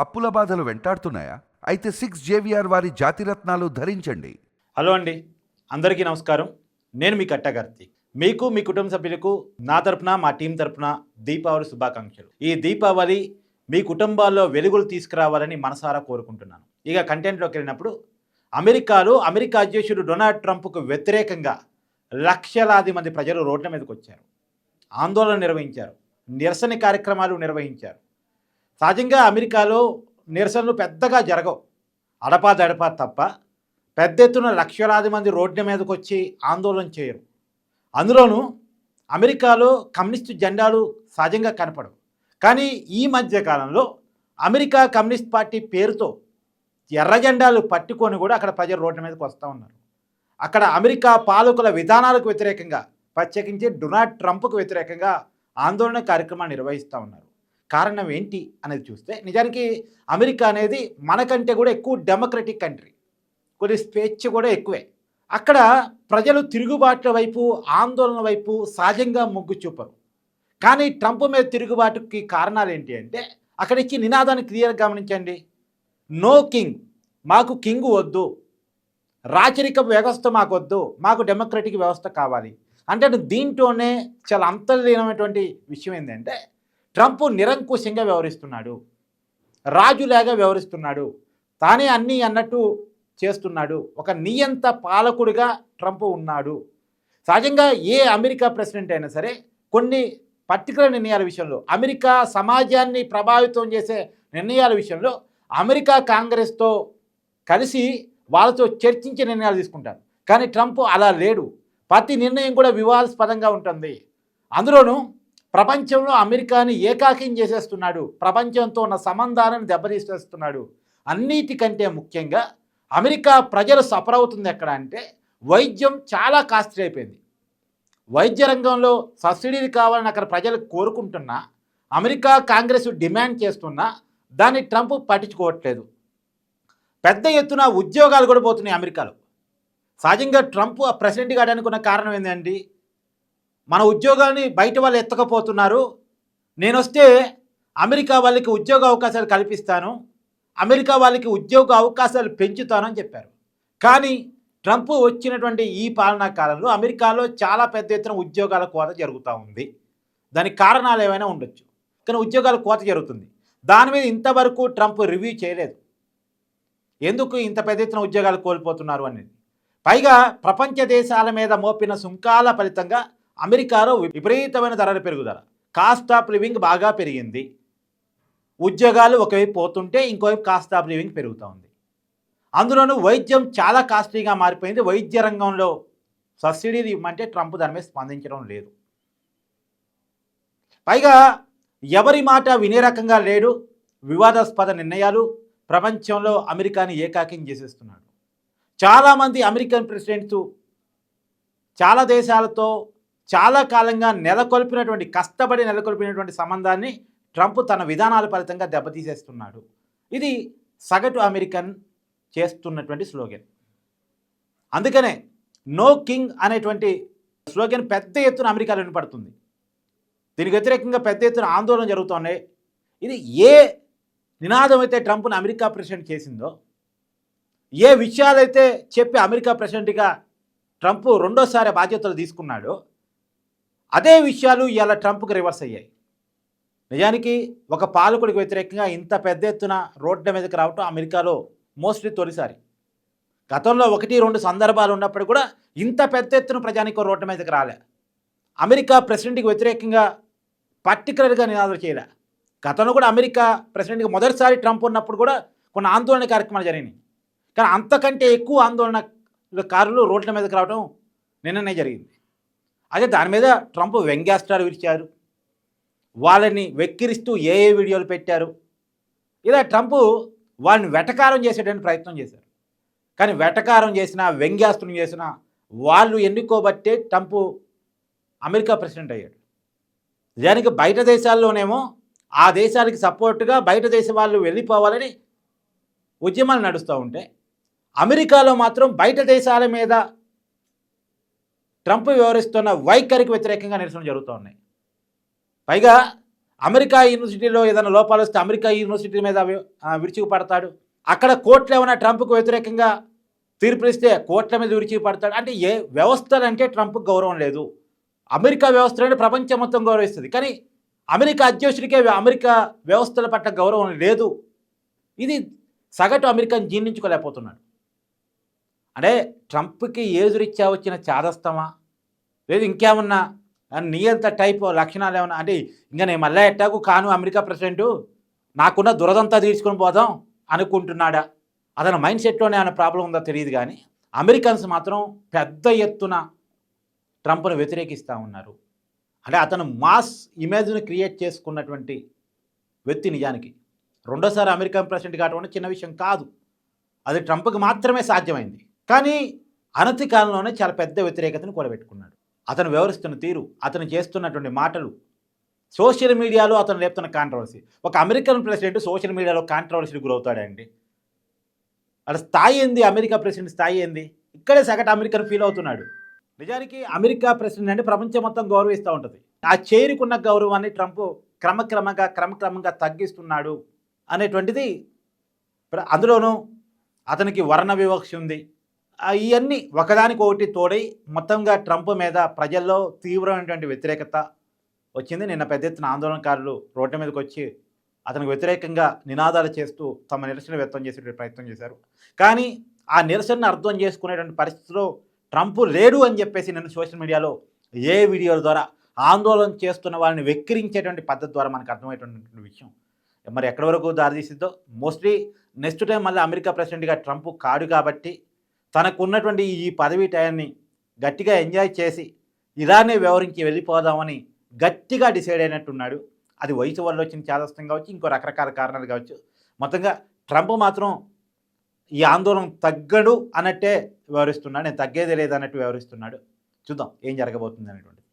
అప్పుల బాధలు వెంటాడుతున్నాయా? అయితే సిక్స్ జేవిఆర్ వారి జాతిరత్నాలు ధరించండి. హలో అండి. అందరికీ నమస్కారం. నేను మీ కట్టగర్తి మీకు మీ కుటుంబ సభ్యులకు నా తరపున మా టీం తరపున దీపావళి శుభాకాంక్షలు. ఈ దీపావళి మీ కుటుంబాల్లో వెలుగులు తీసుకురావాలని మనసారా కోరుకుంటున్నాను. ఇక కంటెంట్లోకి వెళ్ళినప్పుడు అమెరికాలో అమెరికా అధ్యక్షుడు డొనాల్డ్ ట్రంప్కు వ్యతిరేకంగా లక్షలాది మంది ప్రజలు రోడ్ల మీదకి వచ్చారు. ఆందోళన నిర్వహించారు. నిరసన కార్యక్రమాలు నిర్వహించారు. సహజంగా అమెరికాలో నిరసనలు పెద్దగా జరగవు. అడపా దడపా తప్ప పెద్ద ఎత్తున లక్షలాది మంది రోడ్ల మీదకి వచ్చి ఆందోళన చేయరు. అందులోనూ అమెరికాలో కమ్యూనిస్టు జెండాలు సహజంగా కనపడవు. కానీ ఈ మధ్య కాలంలో అమెరికా కమ్యూనిస్ట్ పార్టీ పేరుతో ఎర్ర జెండాలు పట్టుకొని కూడా అక్కడ ప్రజలు రోడ్ల మీదకి వస్తూ ఉన్నారు. అక్కడ అమెరికా పాలకుల విధానాలకు వ్యతిరేకంగా ప్రత్యేకించి డొనాల్డ్ ట్రంప్కు వ్యతిరేకంగా ఆందోళన కార్యక్రమాన్ని నిర్వహిస్తూ ఉన్నారు. కారణం ఏంటి అనేది చూస్తే నిజానికి అమెరికా అనేది మనకంటే కూడా ఎక్కువ డెమోక్రటిక్ కంట్రీ కొన్ని స్వేచ్ఛ కూడా ఎక్కువే. అక్కడ ప్రజలు తిరుగుబాట్ల వైపు ఆందోళన వైపు సహజంగా మొగ్గు చూపరు. కానీ ట్రంప్ మీద తిరుగుబాటుకి కారణాలు ఏంటి అంటే అక్కడ ఇచ్చి నినాదాన్ని క్లియర్గా గమనించండి. No king. మాకు కింగ్ వద్దు. రాచరిక వ్యవస్థ మాకు వద్దు. మాకు డెమోక్రటిక్ వ్యవస్థ కావాలి. అంటే దీంట్లోనే చాలా అంతర్లీనమైనటువంటి విషయం ఏంటంటే ట్రంప్ నిరంకుశంగా వ్యవహరిస్తున్నాడు. రాజులాగా వ్యవహరిస్తున్నాడు. తానే అన్నీ అన్నట్టు చేస్తున్నాడు. ఒక నియంత పాలకుడిగా ట్రంప్ ఉన్నాడు. సహజంగా ఏ అమెరికా ప్రెసిడెంట్ అయినా సరే కొన్ని పర్టికులర్ నిర్ణయాల విషయంలో అమెరికా సమాజాన్ని ప్రభావితం చేసే నిర్ణయాల విషయంలో అమెరికా కాంగ్రెస్తో కలిసి వాళ్ళతో చర్చించే నిర్ణయాలు తీసుకుంటారు. కానీ ట్రంప్ అలా లేడు. ప్రతి నిర్ణయం కూడా వివాదాస్పదంగా ఉంటుంది. అందులోనూ ప్రపంచంలో అమెరికాని ఏకాకిం చేసేస్తున్నాడు. ప్రపంచంతో ఉన్న సంబంధాలను దెబ్బతీసేస్తున్నాడు. అన్నిటికంటే ముఖ్యంగా అమెరికా ప్రజలు సఫర్ అవుతుంది ఎక్కడ అంటే వైద్యం చాలా కాస్ట్లీ అయిపోయింది. వైద్య రంగంలో సబ్సిడీలు కావాలని అక్కడ ప్రజలు కోరుకుంటున్నా అమెరికా కాంగ్రెస్ డిమాండ్ చేస్తున్నా దాన్ని ట్రంప్ పట్టించుకోవట్లేదు. పెద్ద ఎత్తున ఉద్యోగాలు కూడా పోతున్నాయి అమెరికాలో. సహజంగా ట్రంప్ ప్రెసిడెంట్ కావడానికి ఉన్న కారణం ఏంటండి మన ఉద్యోగాన్ని బయట వాళ్ళు ఎత్తకపోతున్నారు. నేను వస్తే అమెరికా వాళ్ళకి ఉద్యోగ అవకాశాలు కల్పిస్తాను. అమెరికా వాళ్ళకి ఉద్యోగ అవకాశాలు పెంచుతానని చెప్పారు. కానీ ట్రంప్ వచ్చినటువంటి ఈ పాలనా కాలంలో అమెరికాలో చాలా పెద్ద ఎత్తున ఉద్యోగాల కోత జరుగుతూ ఉంది. దానికి కారణాలు ఏమైనా ఉండొచ్చు. కానీ ఉద్యోగాల కోత జరుగుతుంది. దాని మీద ఇంతవరకు ట్రంప్ రివ్యూ చేయలేదు. ఎందుకు ఇంత పెద్ద ఎత్తున ఉద్యోగాలు కోల్పోతున్నారు అనేది. పైగా ప్రపంచ దేశాల మీద మోపిన సుంకాల ఫలితంగా అమెరికాలో విపరీతమైన ధరల పెరుగుదల. కాస్ట్ ఆఫ్ లివింగ్ బాగా పెరిగింది. ఉద్యోగాలు ఒకవైపు పోతుంటే ఇంకోవైపు కాస్ట్ ఆఫ్ లివింగ్ పెరుగుతూ ఉంది. అందులోనూ వైద్యం చాలా కాస్ట్లీగా మారిపోయింది. వైద్య రంగంలో సబ్సిడీలు ఇవ్వమంటే ట్రంప్ దాని మీద స్పందించడం లేదు. పైగా ఎవరి మాట వినే రకంగా లేడు. వివాదాస్పద నిర్ణయాలు ప్రపంచంలో అమెరికాని ఏకాకిం చేసేస్తున్నాడు. చాలామంది అమెరికన్ ప్రెసిడెంట్స్ చాలా దేశాలతో చాలా కాలంగా నెలకొల్పినటువంటి కష్టపడి నెలకొల్పినటువంటి సంబంధాన్ని ట్రంప్ తన విధానాల ఫలితంగా దెబ్బతీసేస్తున్నాడు. ఇది సగటు అమెరికన్ చేస్తున్నటువంటి స్లోగన్. అందుకనే నో కింగ్ అనేటువంటి స్లోగన్ పెద్ద ఎత్తున అమెరికాలో వినపడుతుంది. దీనికి వ్యతిరేకంగా పెద్ద ఎత్తున ఆందోళన జరుగుతున్నాయి ఇది ఏ నినాదం అయితే ట్రంప్ను అమెరికా ప్రెసిడెంట్ చేసిందో ఏ విషయాలైతే చెప్పి అమెరికా ప్రెసిడెంట్గా ట్రంప్ రెండోసారి బాధ్యతలు తీసుకున్నాడో అదే విషయాలు ఇవాళ ట్రంప్కి రివర్స్ అయ్యాయి. నిజానికి ఒక పాలకుడికి వ్యతిరేకంగా ఇంత పెద్ద ఎత్తున రోడ్ల మీదకి రావటం అమెరికాలో మోస్ట్లీ తొలిసారి. గతంలో ఒకటి రెండు సందర్భాలు ఉన్నప్పుడు కూడా ఇంత పెద్ద ఎత్తున ప్రజానికో రోడ్ల మీదకి రాలే. అమెరికా ప్రెసిడెంట్కి వ్యతిరేకంగా పర్టికులర్గా నినాదాలు చేయలే. గతంలో కూడా అమెరికా ప్రెసిడెంట్గా మొదటిసారి ట్రంప్ ఉన్నప్పుడు కూడా కొన్ని ఆందోళన కార్యక్రమాలు జరిగినాయి. కానీ అంతకంటే ఎక్కువ ఆందోళన కారులు రోడ్ల మీదకి రావడం నిన్ననే జరిగింది. అదే దాని మీద ట్రంప్ వ్యంగ్యాస్త్రాలు విరిచారు. వాళ్ళని వెక్కిరిస్తూ ఏ ఏ వీడియోలు పెట్టారు. ఇలా ట్రంప్ వాళ్ళని వెటకారం చేసేటువంటి ప్రయత్నం చేశారు. కానీ వెటకారం చేసినా వ్యంగ్యాస్త్రం చేసినా వాళ్ళు ఎన్నుకోబట్టే ట్రంప్ అమెరికా ప్రెసిడెంట్ అయ్యాడు. నిజానికి బయట దేశాల్లోనేమో ఆ దేశానికి సపోర్టుగా బయట దేశ వాళ్ళు వెళ్ళిపోవాలని ఉద్యమాలు నడుస్తూ ఉంటే అమెరికాలో మాత్రం బయట దేశాల మీద ట్రంప్ వ్యవహరిస్తున్న వైఖరికి వ్యతిరేకంగా నిరసన జరుగుతూ ఉన్నాయి. పైగా అమెరికా యూనివర్సిటీలో ఏదైనా లోపాలు వస్తే అమెరికా యూనివర్సిటీ మీద విరుచుకుపడతాడు. అక్కడ కోర్టులు ఏమైనా ట్రంప్కు వ్యతిరేకంగా తీర్పునిస్తే కోర్టుల మీద విరుచుకుపడతాడు. అంటే ఏ వ్యవస్థలంటే ట్రంప్కి గౌరవం లేదు. అమెరికా వ్యవస్థలని ప్రపంచం మొత్తం గౌరవిస్తుంది. కానీ అమెరికా అధ్యక్షుడికే అమెరికా వ్యవస్థల పట్ల గౌరవం లేదు. ఇది సగటు అమెరికన్ జీర్ణించుకోలేకపోతున్నాడు. అంటే ట్రంప్కి ఏదురిచ్చా వచ్చిన చాదస్తమా? లేదు ఇంకేమన్నా? నియంత టైప్ లక్షణాలు ఏమన్నా? అంటే ఇంకా నేను మళ్ళీ ఎట్టాకు కాను అమెరికా ప్రెసిడెంటు? నాకున్న దురదంతా తీర్చుకొని పోదాం అనుకుంటున్నాడా? అతని మైండ్ సెట్లోనే ఏమైనా ప్రాబ్లం ఉందో తెలియదు కానీ అమెరికన్స్ మాత్రం పెద్ద ఎత్తున ట్రంప్ను వ్యతిరేకిస్తూ ఉన్నారు. అంటే అతను మాస్ ఇమేజ్ను క్రియేట్ చేసుకున్నటువంటి వ్యక్తి నిజానికి. రెండోసారి అమెరికన్ ప్రెసిడెంట్ కావడం చిన్న విషయం కాదు. అది ట్రంప్కి మాత్రమే సాధ్యమైంది. కానీ అనతి కాలంలోనే చాలా పెద్ద వ్యతిరేకతను కూడబెట్టుకున్నాడు. అతను వ్యవహరిస్తున్న తీరు అతను చేస్తున్నటువంటి మాటలు సోషల్ మీడియాలో అతను లేపుతున్న కాంట్రవర్సీ ఒక అమెరికన్ ప్రెసిడెంట్ సోషల్ మీడియాలో కాంట్రవర్సీకి గురవుతాడండి. అక్కడ స్థాయి ఏంది? అమెరికా ప్రెసిడెంట్ స్థాయి ఏంది? ఇక్కడే సగటు అమెరికన్ ఫీల్ అవుతున్నాడు. నిజానికి అమెరికా ప్రెసిడెంట్ అంటే ప్రపంచం మొత్తం గౌరవిస్తూ ఉంటుంది. ఆ చేరుకున్న గౌరవాన్ని ట్రంప్ క్రమక్రమంగా క్రమక్రమంగా తగ్గిస్తున్నాడు అనేటువంటిది అందులోనూ అతనికి వర్ణ వివక్ష ఉంది. ఇవన్నీ ఒకదానికి ఒకటి తోడై మొత్తంగా ట్రంప్ మీద ప్రజల్లో తీవ్రమైనటువంటి వ్యతిరేకత వచ్చింది. నిన్న పెద్ద ఎత్తున ఆందోళనకారులు రోడ్డు మీదకి వచ్చి అతనికి వ్యతిరేకంగా నినాదాలు చేస్తూ తమ నిరసన వ్యక్తం చేసే ప్రయత్నం చేశారు. కానీ ఆ నిరసనను అర్థం చేసుకునేటువంటి పరిస్థితిలో ట్రంప్ లేడు అని చెప్పేసి నేను సోషల్ మీడియాలో ఏ వీడియోల ద్వారా ఆందోళన చేస్తున్న వాళ్ళని వెక్కిరించేటువంటి పద్ధతి ద్వారా మనకు అర్థమయ్యేటువంటి విషయం. మరి ఎక్కడి వరకు దారితీసిద్దో? మోస్ట్లీ నెక్స్ట్ టైం మళ్ళీ అమెరికా ప్రెసిడెంట్గా ట్రంప్ కాడు కాబట్టి తనకున్నటువంటి ఈ పదవీ టయాన్ని గట్టిగా ఎంజాయ్ చేసి ఇలానే వ్యవహరించి వెళ్ళిపోదామని గట్టిగా డిసైడ్ అయినట్టున్నాడు. అది వయసు వల్ల వచ్చిన చాదస్తం కావచ్చు ఇంకో రకరకాల కారణాలు కావచ్చు. మొత్తంగా ట్రంప్ మాత్రం ఈ ఆందోళన తగ్గడు అన్నట్టే వ్యవహరిస్తున్నాడు. నేను తగ్గేదే లేదన్నట్టు వ్యవహరిస్తున్నాడు. చూద్దాం ఏం జరగబోతుంది అనేటువంటిది.